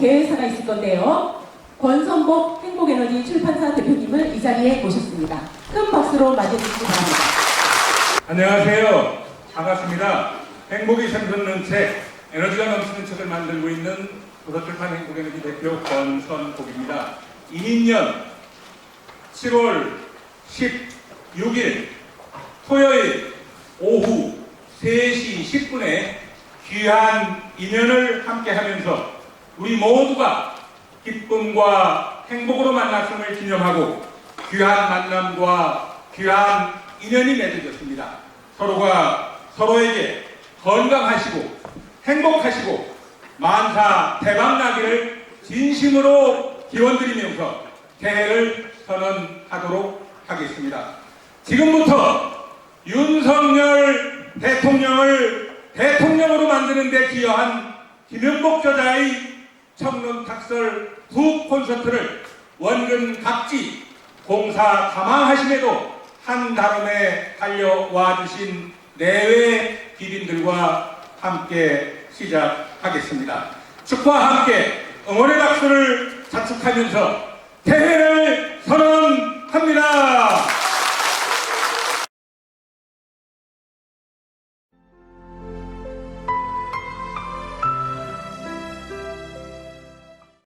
개회사가 있을 건데요. 권선복 행복에너지 출판사 대표님을 이 자리에 모셨습니다. 큰 박수로 맞이해주시기 바랍니다. 안녕하세요. 반갑습니다. 행복이 샘솟는 책, 에너지가 넘치는 책을 만들고 있는 도서출판 행복에너지 대표 권선복입니다. 2000년 7월 16일 토요일 오후 3시 10분에 귀한 인연을 함께 하면서 우리 모두가 기쁨과 행복으로 만났음을 기념하고 귀한 만남과 귀한 인연이 맺어졌습니다. 서로가 서로에게 건강하시고 행복하시고 만사 대박나기를 진심으로 기원드리면서 개회를 선언하도록 하겠습니다. 지금부터 윤석열 대통령을 대통령으로 만드는 데 기여한 김영복 저자의 청론탁설 두 콘서트를 원근 각지 공사 감항하심에도 한다름에 달려와 주신 내외 기빈들과 함께 시작하겠습니다. 축구와 함께 응원의 박수를 자축하면서 대회를 선언합니다.